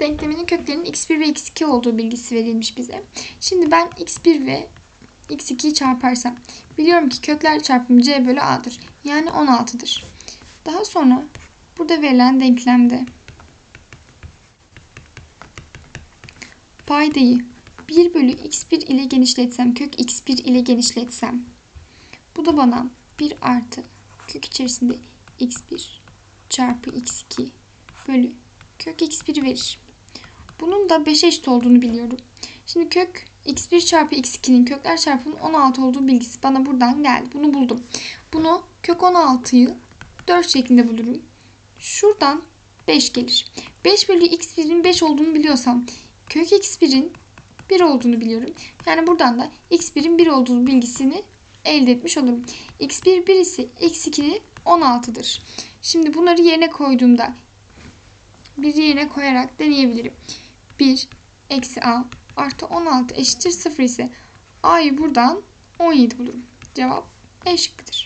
denkleminin köklerinin x1 ve x2 olduğu bilgisi verilmiş bize. Şimdi ben x1 ve x2'yi çarparsam biliyorum ki kökler çarpımı c bölü a'dır. Yani 16'dır. Daha sonra burada verilen denklemde paydayı 1 bölü x1 ile genişletsem, kök x1 ile genişletsem bu da bana 1 artı kök içerisinde x1 çarpı x2 bölü kök x1 verir. Bunun da 5'e eşit olduğunu biliyorum. Şimdi kök x1 çarpı x2'nin kökler çarpımının 16 olduğu bilgisi bana buradan geldi. Bunu buldum. Bunu kök 16'yı 4 şeklinde bulurum. Şuradan 5 gelir. 5 bölü x1'in 5 olduğunu biliyorsam kök x1'in 1 olduğunu biliyorum. Yani buradan da x1'in 1 olduğu bilgisini elde etmiş olurum. x1 1 ise x2 16'dır. Şimdi bunları yerine koyduğumda bir yerine koyarak deneyebilirim. 1 eksi a artı 16 eşittir 0 ise a'yı buradan 17 bulurum. Cevap E şıkkıdır.